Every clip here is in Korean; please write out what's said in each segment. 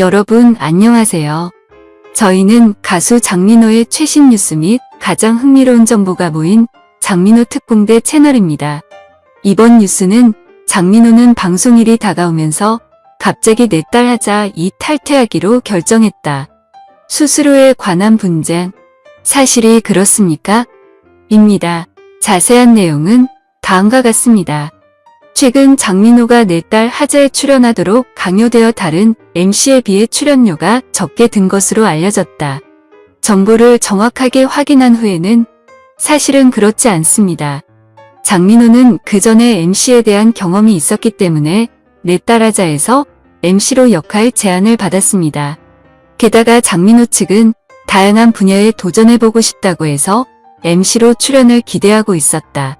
여러분 안녕하세요. 저희는 가수 장민호의 최신 뉴스 및 가장 흥미로운 정보가 모인 장민호 특공대 채널입니다. 이번 뉴스는 장민호는 방송일이 다가오면서 갑자기 내 딸 하자 이 탈퇴하기로 결정했다. 수수료에 관한 분쟁. 사실이 그렇습니까? 입니다. 자세한 내용은 다음과 같습니다. 최근 장민호가 내 딸 하자에 출연하도록 강요되어 다른 MC에 비해 출연료가 적게 든 것으로 알려졌다. 정보를 정확하게 확인한 후에는 사실은 그렇지 않습니다. 장민호는 그 전에 MC에 대한 경험이 있었기 때문에 내 딸 하자에서 MC로 역할 제안을 받았습니다. 게다가 장민호 측은 다양한 분야에 도전해보고 싶다고 해서 MC로 출연을 기대하고 있었다.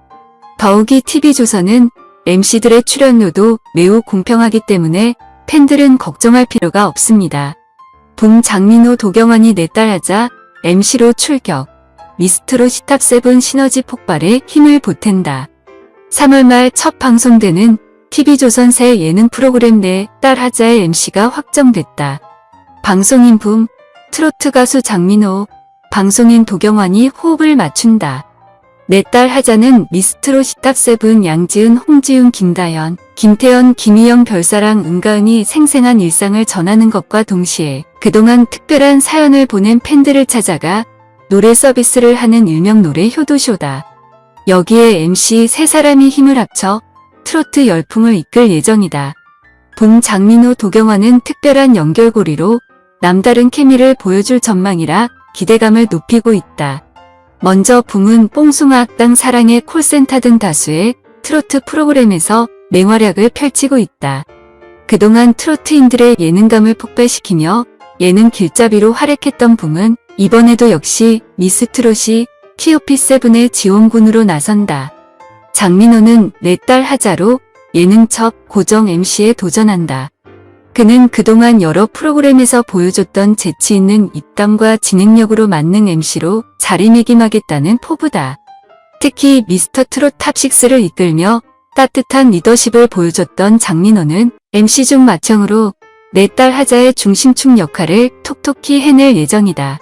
더욱이 TV조선은 MC들의 출연료도 매우 공평하기 때문에 팬들은 걱정할 필요가 없습니다. 봄 장민호 도경환이 내 딸 하자 MC로 출격. 미스트로 시탑세븐 시너지 폭발에 힘을 보탠다. 3월 말 첫 방송되는 TV조선 새 예능 프로그램 내 딸 하자의 MC가 확정됐다. 방송인 붐, 트로트 가수 장민호, 방송인 도경환이 호흡을 맞춘다. 내 딸 하자는 미스트로 시탑세븐 양지은, 홍지훈, 김다연, 김태연, 김희영 별사랑 은가은이 생생한 일상을 전하는 것과 동시에 그동안 특별한 사연을 보낸 팬들을 찾아가 노래 서비스를 하는 일명 노래 효도쇼다. 여기에 MC 세 사람이 힘을 합쳐 트로트 열풍을 이끌 예정이다. 본 장민호 도경환은 특별한 연결고리로 남다른 케미를 보여줄 전망이라 기대감을 높이고 있다. 먼저 붐은 뽕숭아 악당 사랑의 콜센터 등 다수의 트로트 프로그램에서 맹활약을 펼치고 있다. 그동안 트로트인들의 예능감을 폭발시키며 예능 길잡이로 활약했던 붐은 이번에도 역시 미스트롯이 TOP7의 지원군으로 나선다. 장민호는 내 딸 하자로 예능 첫 고정 MC에 도전한다. 그는 그동안 여러 프로그램에서 보여줬던 재치 있는 입담과 진행력으로 만능 MC로 자리매김하겠다는 포부다. 특히 미스터 트롯 탑6를 이끌며 따뜻한 리더십을 보여줬던 장민호는 MC 중 마청으로 내 딸 하자의 중심축 역할을 톡톡히 해낼 예정이다.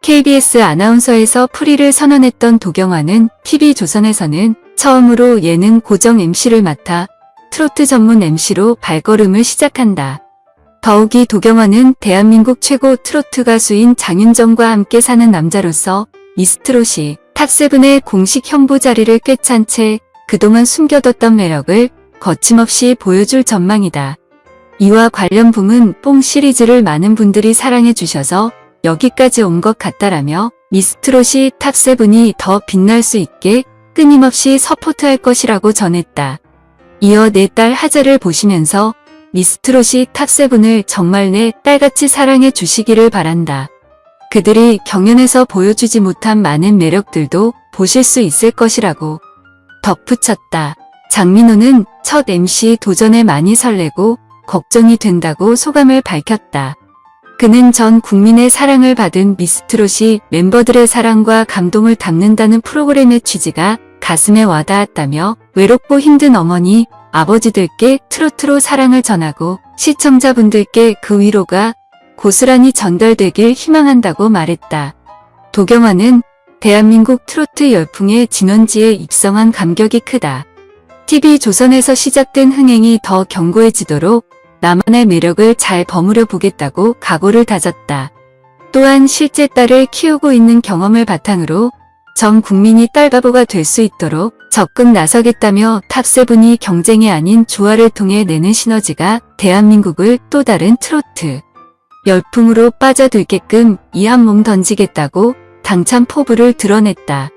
KBS 아나운서에서 프리를 선언했던 도경환은 TV조선에서는 처음으로 예능 고정 MC를 맡아 트로트 전문 MC로 발걸음을 시작한다. 더욱이 도경환은 대한민국 최고 트로트 가수인 장윤정과 함께 사는 남자로서 미스트롯이 탑세븐의 공식 형부 자리를 꿰찬 채 그동안 숨겨뒀던 매력을 거침없이 보여줄 전망이다. 이와 관련 붐은 뽕 시리즈를 많은 분들이 사랑해 주셔서 여기까지 온 것 같다라며 미스트롯이 탑세븐이 더 빛날 수 있게 끊임없이 서포트할 것이라고 전했다. 이어 내 딸 하자를 보시면서 미스트롯이 탑세븐을 정말 내 딸같이 사랑해 주시기를 바란다. 그들이 경연에서 보여주지 못한 많은 매력들도 보실 수 있을 것이라고 덧붙였다. 장민호는 첫 MC 도전에 많이 설레고 걱정이 된다고 소감을 밝혔다. 그는 전 국민의 사랑을 받은 미스트롯이 멤버들의 사랑과 감동을 담는다는 프로그램의 취지가 가슴에 와닿았다며 외롭고 힘든 어머니, 아버지들께 트로트로 사랑을 전하고 시청자분들께 그 위로가 고스란히 전달되길 희망한다고 말했다. 도경환은 대한민국 트로트 열풍의 진원지에 입성한 감격이 크다. TV조선에서 시작된 흥행이 더 견고해지도록 나만의 매력을 잘 버무려 보겠다고 각오를 다졌다. 또한 실제 딸을 키우고 있는 경험을 바탕으로 전 국민이 딸바보가 될 수 있도록 적극 나서겠다며 탑세븐이 경쟁이 아닌 조화를 통해 내는 시너지가 대한민국을 또 다른 트로트 열풍으로 빠져들게끔 이 한 몸 던지겠다고 당찬 포부를 드러냈다.